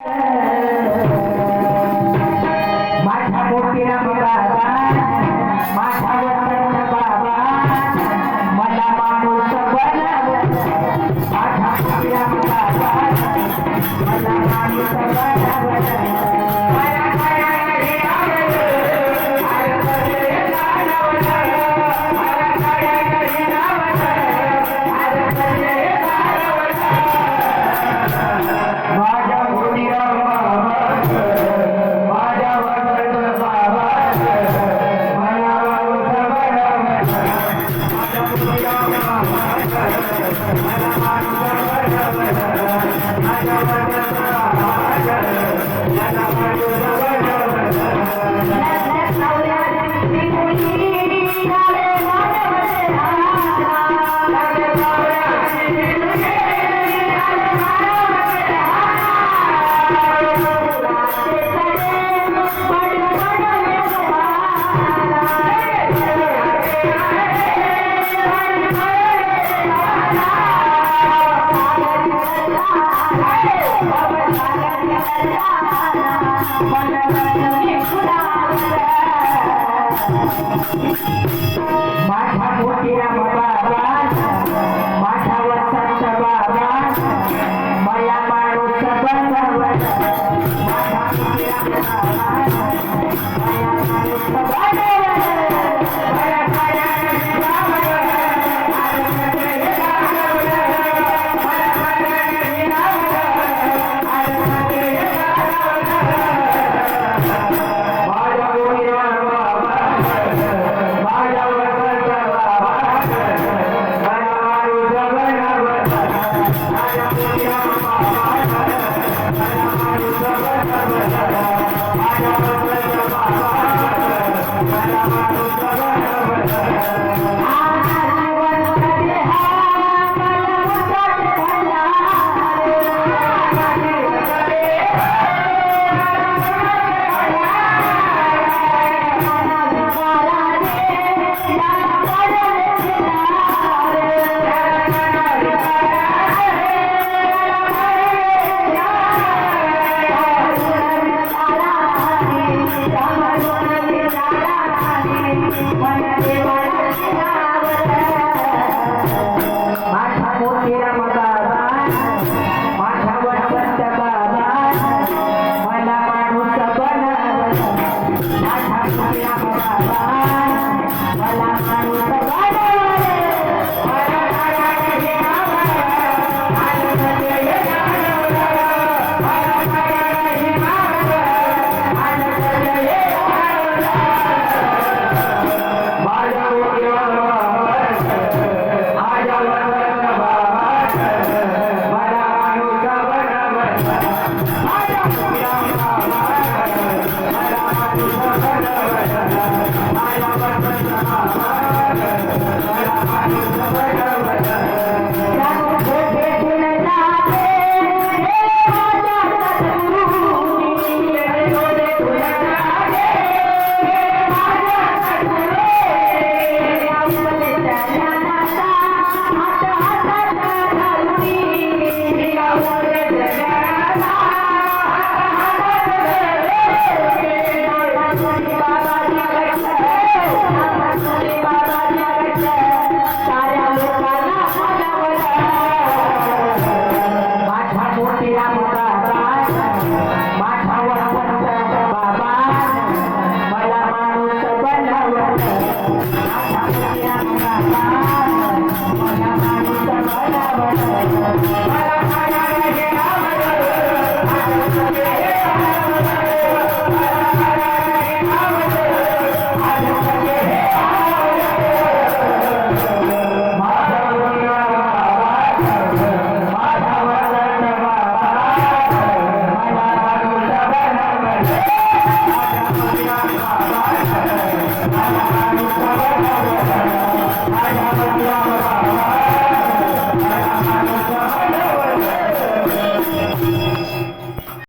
Yeah. माझ्या मोठ्या बाबा माझ्या वसंत बाबा मला माणूस माझ्या Ah, Bye.